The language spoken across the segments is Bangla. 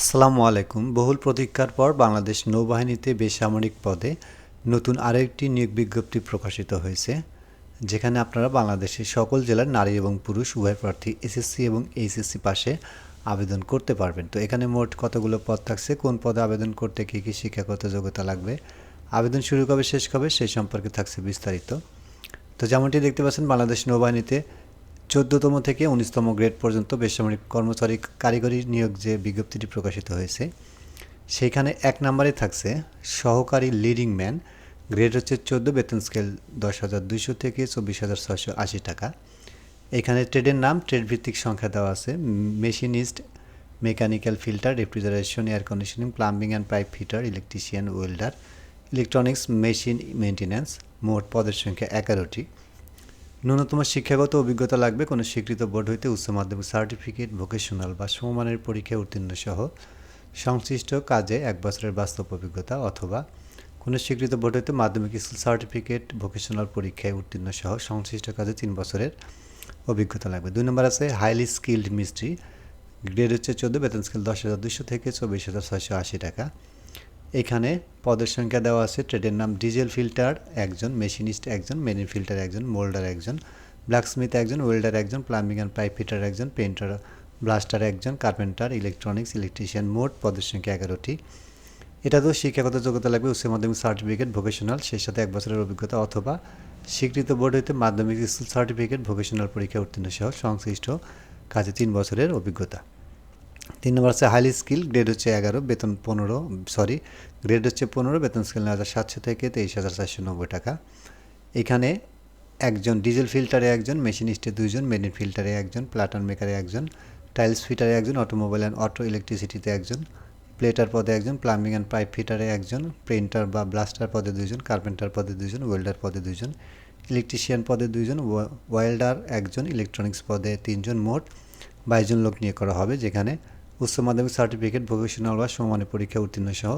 আসসালামু আলাইকুম। বহুল প্রতীক্ষার পর বাংলাদেশ নৌবাহিনীতে বেসামরিক পদে নতুন আরেকটি নিয়োগ বিজ্ঞপ্তি প্রকাশিত হয়েছে, যেখানে আপনারা বাংলাদেশের সকল জেলার নারী এবং পুরুষ উভয় প্রার্থী এসএসসি এবং এইচএসসি পাশে আবেদন করতে পারবেন। তো এখানে মোট কতগুলো পদ থাকছে? কোন পদে আবেদন করতে কী কী শিক্ষাগত যোগ্যতা লাগবে? আবেদন শুরু কবে, শেষ কবে, সেই সম্পর্কে থাকছে বিস্তারিত। তো যেমনটি দেখতে পাচ্ছেন, বাংলাদেশ নৌবাহিনীতে চোদ্দতম থেকে উনিশতম গ্রেড পর্যন্ত বেসামরিক কর্মচারী কারিগরি নিয়োগ যে বিজ্ঞপ্তিটি প্রকাশিত হয়েছে, সেইখানে এক নম্বরে থাকছে সহকারী লিডিং ম্যান, গ্রেড হচ্ছে চোদ্দ, বেতন স্কেল দশ হাজার দুইশো থেকে চব্বিশ হাজার ছয়শো আশি টাকা। এখানে ট্রেডের নাম, ট্রেড ভিত্তিক সংখ্যা দেওয়া আছে, machinist, mechanical filter, refrigeration, air conditioning, plumbing and pipe fitter, electrician welder, electronics, machine maintenance মোট পদের সংখ্যা এগারোটি। ন্যূনতম শিক্ষাগত অভিজ্ঞতা লাগবে কোনো স্বীকৃত বোর্ড হইতে উচ্চ মাধ্যমিক সার্টিফিকেট, ভোকেশনাল বা সমমানের পরীক্ষায় উত্তীর্ণ সহ সংশ্লিষ্ট কাজে এক বছরের বাস্তব অভিজ্ঞতা অথবা কোনো স্বীকৃত বোর্ড হইতে মাধ্যমিক স্কুল সার্টিফিকেট, ভোকেশনাল পরীক্ষায় উত্তীর্ণ সহ সংশ্লিষ্ট কাজে তিন বছরের অভিজ্ঞতা লাগবে। দুই নম্বর আছে হাইলি স্কিল্ড মিস্ত্রি গ্রেড হচ্ছে চোদ্দ, বেতন স্কেল দশ হাজার দুশো থেকে চব্বিশ হাজার ছয়শো আশি টাকা। এখানে পদের সংখ্যা দেওয়া আছে। ট্রেডের নাম ডিজেল ফিল্টার, একজন মেশিনিস্ট, একজন মেরিন ফিল্টার, একজন মোল্ডার, একজন ব্ল্যাকস্মিথ, একজন ওয়েল্ডার, একজন প্লাম্বিং অ্যান্ড পাইপ ফিটার, একজন পেন্টার ব্লাস্টার, একজন কার্পেন্টার, ইলেকট্রনিক্স, ইলেকট্রিশিয়ান, মোট পদের সংখ্যা এগারোটি। এটা তো শিক্ষাগত যোগ্যতা লাগবে, উচ্চ মাধ্যমিক সার্টিফিকেট ভোকেশনাল সেই সাথে এক বছরের অভিজ্ঞতা অথবা স্বীকৃত বোর্ড হইতে মাধ্যমিক স্কুল সার্টিফিকেট ভোকেশনাল পরীক্ষা উত্তীর্ণ সহ সংশ্লিষ্ট কাজে তিন বছরের অভিজ্ঞতা। তিন নম্বর আছে হাইলি স্কিল গ্রেড হচ্ছে এগারো, বেতন পনেরো সরি গ্রেড হচ্ছে পনেরো, বেতন স্কিল নয় হাজার সাতশো থেকে তেইশ হাজার চারশো নব্বই টাকা। এখানে একজন ডিজেল ফিল্টারে একজন মেশিনিস্টে দুইজন মেরিন ফিল্টারে একজন প্লাটন মেকারে একজন টাইলস ফিটারে একজন অটোমোবাইল অ্যান্ড অটো ইলেকট্রিসিটিতে একজন প্লেটার পদে একজন প্লাম্বিং অ্যান্ড পাইপ ফিটারে একজন প্রিন্টার বা ব্লাস্টার পদে দুজন কার্পেন্টার পদে দুজন ওয়েল্ডার পদে দুজন ইলেকট্রিশিয়ান পদে দুজন ওয়েল্ডার একজন ইলেকট্রনিক্স পদে তিনজন মোট বাইশজন লোক নিয়ে করা হবে, যেখানে উচ্চ মাধ্যমিক সার্টিফিকেট ভোকেশনাল বা সমমানের পরীক্ষা উত্তীর্ণ সহ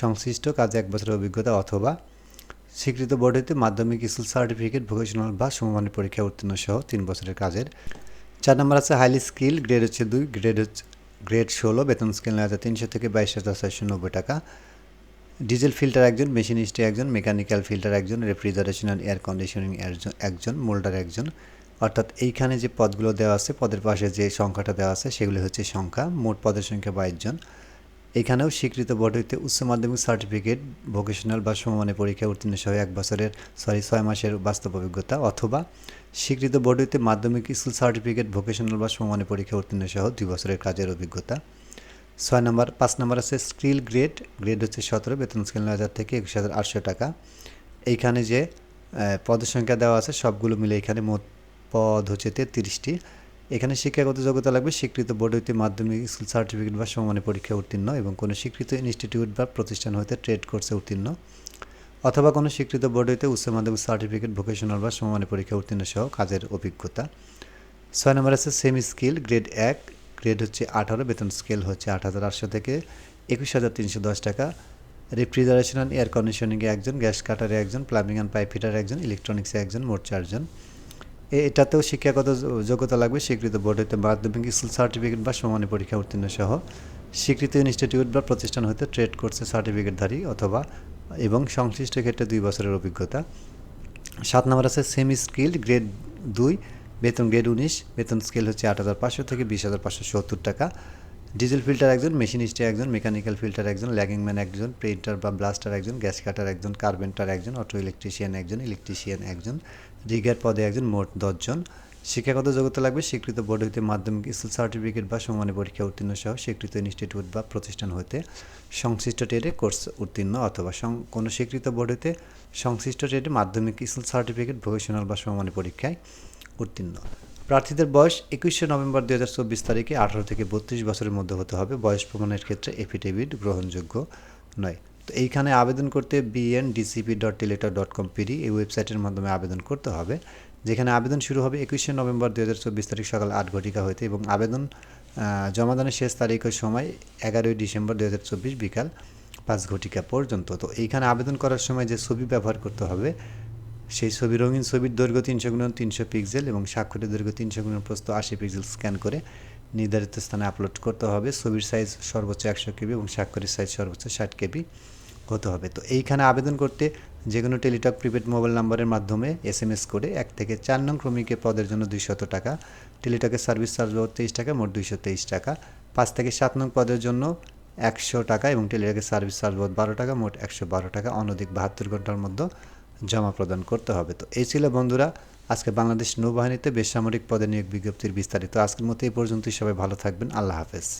সংশ্লিষ্ট কাজে এক বছরের অভিজ্ঞতা অথবা স্বীকৃত বোর্ড হইতে মাধ্যমিক স্কুল সার্টিফিকেট ভোকেশনাল বা সমমানের পরীক্ষা উত্তীর্ণ সহ তিন বছরের কাজের। চার নম্বর আছে হাইলি স্কিল, গ্রেড হচ্ছে দুই, গ্রেড হচ্ছে, গ্রেড ষোলো, বেতন স্কেল নয় হাজার তিনশো থেকে বাইশ হাজার চারশো নব্বই টাকা। ডিজেল ফিল্টার একজন, মেশিনিস্টে একজন, মেকানিক্যাল ফিল্টার একজন রেফ্রিজারেশন অ্যান্ড এয়ার কন্ডিশনিং একজন, মোল্ডার একজন। অর্থাৎ এইখানে যে পদগুলো দেওয়া আছে, পদের পাশে যে সংখ্যাটা দেওয়া আছে, সেগুলি হচ্ছে সংখ্যা। মোট পদের সংখ্যা বাইশ জন। এখানেও স্বীকৃত বোর্ড হইতে উচ্চ মাধ্যমিক সার্টিফিকেট, ভোকেশনাল বা সমমানের পরীক্ষা উত্তীর্ণ সহ এক বছরের, সরি, ছয় মাসের বাস্তব অভিজ্ঞতা অথবা স্বীকৃত বোর্ড হইতে মাধ্যমিক স্কুল সার্টিফিকেট, ভোকেশনাল বা সমমানের পরীক্ষা উত্তীর্ণ সহ দুই বছরের কাজের অভিজ্ঞতা। ছয় নম্বর, পাঁচ নম্বর আছে স্কিল গ্রেড। গ্রেড হচ্ছে সতেরো, বেতন স্কেল নয় হাজার থেকে একুশ হাজার আটশো টাকা। এইখানে যে পদের সংখ্যা দেওয়া আছে, সবগুলো মিলে এখানে মোট পদ হচ্ছে তেত্রিশটি। এখানে শিক্ষাগত যোগ্যতা লাগবে স্বীকৃত বোর্ড হইতে মাধ্যমিক স্কুল সার্টিফিকেট বা সমানের পরীক্ষা উত্তীর্ণ এবং কোনো স্বীকৃত ইনস্টিটিউট বা প্রতিষ্ঠান হইতে ট্রেড কোর্সে উত্তীর্ণ অথবা কোনো স্বীকৃত বোর্ড হইতে উচ্চ মাধ্যমিক সার্টিফিকেট ভোকেশনাল বা সমানের পরীক্ষা উত্তীর্ণ সহ কাজের অভিজ্ঞতা। ছয় নম্বর আছে সেমি স্কিল গ্রেড এক গ্রেড হচ্ছে আঠারো, বেতন স্কেল হচ্ছে আট হাজার আটশো থেকে একুশ হাজার তিনশো দশ টাকা। রেফ্রিজারেশন এয়ার কন্ডিশনিংয়ে একজন গ্যাস কাটারে একজন প্লাম্বিং অ্যান্ড পাইপ ফিটারে একজন ইলেকট্রনিক্সে একজন, মোট চারজন। এটাতেও শিক্ষাগত যোগ্যতা লাগবে। স্বীকৃত বোর্ড হইতে মাধ্যমিক স্কুল সার্টিফিকেট বা সমানে পরীক্ষা উত্তীর্ণ সহ। স্বীকৃত ইনস্টিটিউট বা প্রতিষ্ঠান হতে ট্রেড কোর্সে সার্টিফিকেটধারী অথবা, এবং সংশ্লিষ্ট ক্ষেত্রে দুই বছরের অভিজ্ঞতা। সাত নম্বর আছে সেমি স্কিল গ্রেড দুই, বেতন গ্রেড উনিশ, বেতন স্কেল হচ্ছে আট হাজার পাঁচশো থেকে বিশ হাজার পাঁচশো সত্তর টাকা। ডিজেল ফিল্টার একজন মেশিনিস্টে একজন, মেকানিক্যাল ফিল্টার একজন ল্যাগিংম্যান একজন, প্রিন্টার বা ব্লাস্টার একজন, গ্যাস কাটার একজন, কার্পেন্টার একজন, অটো ইলেকট্রিশিয়ান একজন ইলেকট্রিশিয়ান একজন, রিগার পদে একজন, মোট দশজন। শিক্ষাগত যোগ্যতা লাগবে স্বীকৃত বোর্ড হইতে মাধ্যমিক স্কুল সার্টিফিকেট বা সমানে পরীক্ষা উত্তীর্ণ সহ স্বীকৃত ইনস্টিটিউট বা প্রতিষ্ঠান হইতে সংশ্লিষ্ট ট্রেডে কোর্স উত্তীর্ণ অথবা কোনো স্বীকৃত বোর্ড হইতে সংশ্লিষ্ট ট্রেডে মাধ্যমিক স্কুল সার্টিফিকেট, প্রফেশনাল বা সমানের পরীক্ষায় উত্তীর্ণ। প্রার্থীদের বয়স একুশে নভেম্বর দু হাজার চব্বিশ তারিখে আঠারো থেকে বত্রিশ বছরের মধ্যে হতে হবে। বয়স প্রমাণের ক্ষেত্রে এফিডেভিট গ্রহণযোগ্য নয়। তো এইখানে আবেদন করতে বিএন ডিসিপি ডট টেলেটর ডট কম পিডি এই ওয়েবসাইটের মাধ্যমে আবেদন করতে হবে। যেখানে আবেদন শুরু হবে একুশে নভেম্বর দু হাজার চব্বিশ তারিখ সকাল আট ঘটিকা হইতে এবং আবেদন জমাদানের শেষ তারিখের সময় এগারোই ডিসেম্বর দু হাজার চব্বিশ বিকাল পাঁচ ঘটিকা পর্যন্ত। তো এইখানে আবেদন করার সময় যে ছবি ব্যবহার করতে হবে সেই ছবি রঙিন ছবির দৈর্ঘ্য তিনশো গুণ তিনশো পিক্সেল এবং স্বাক্ষরের দৈর্ঘ্য তিনশো গুণ প্রস্ত আশি পিক্সেল স্ক্যান করে নির্ধারিত স্থানে আপলোড করতে হবে। ছবির সাইজ সর্বোচ্চ একশো কেবি এবং স্বাক্ষরের সাইজ সর্বোচ্চ ষাট কেবি হতে হবে। তো এইখানে আবেদন করতে যে কোনো টেলিটক প্রিপেড মোবাইল নাম্বারের মাধ্যমে এস এম এস করে এক থেকে চার নং ক্রমিকে পদের জন্য দুইশত টাকা টেলিটকের সার্ভিস চার্জ বাবদ তেইশ টাকা, মোট দুইশো তেইশ টাকা। পাঁচ থেকে সাত নং পদের জন্য একশো টাকা এবং টেলিটকের সার্ভিস চার্জ বাবদ বারো টাকা, মোট একশো বারো টাকা। অনধিক বাহাত্তর ঘণ্টার মধ্যে জমা প্রদান করতে হবে। তো এই ছিল বন্ধুরা, আজকে বাংলাদেশ নৌবাহিনীতে বেসামরিক পদে নিয়োগ বিজ্ঞপ্তির বিস্তারিত। আজকের মতো এই পর্যন্তই। সবাই ভালো থাকবেন। আল্লাহ হাফেজ।